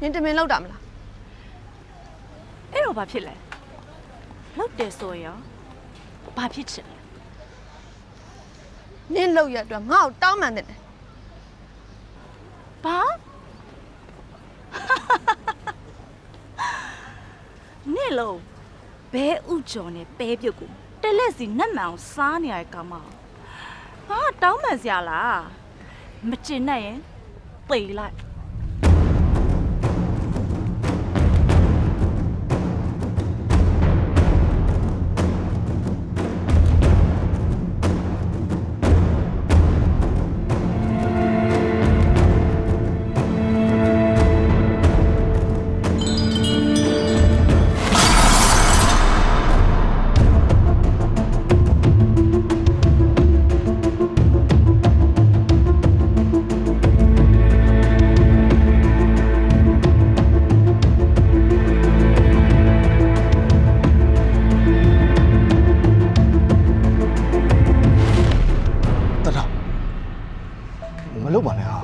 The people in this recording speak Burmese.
နင်တမင်လောက်တာမလားအဲ့တော့ဘာဖြစ်လဲလောက်တယ်ဆိုရင်ဘာဖြစ်ချင်လဲနင်လောက်ရအတွက်ငါ့ကိုတောင်းမှန်တယ်ဘာနေလုံးဘဲဥကြော်နဲ့ပဲပြုတ်ကိုတလက်စီနတ်မှန်အောင်စားနေရတဲ့ကောင်မ ဟာတောင်းပန်စရာလားမကျင်နဲ့ရင်ပေလိုက် တထမလုပ်ပါနဲ့ဟာ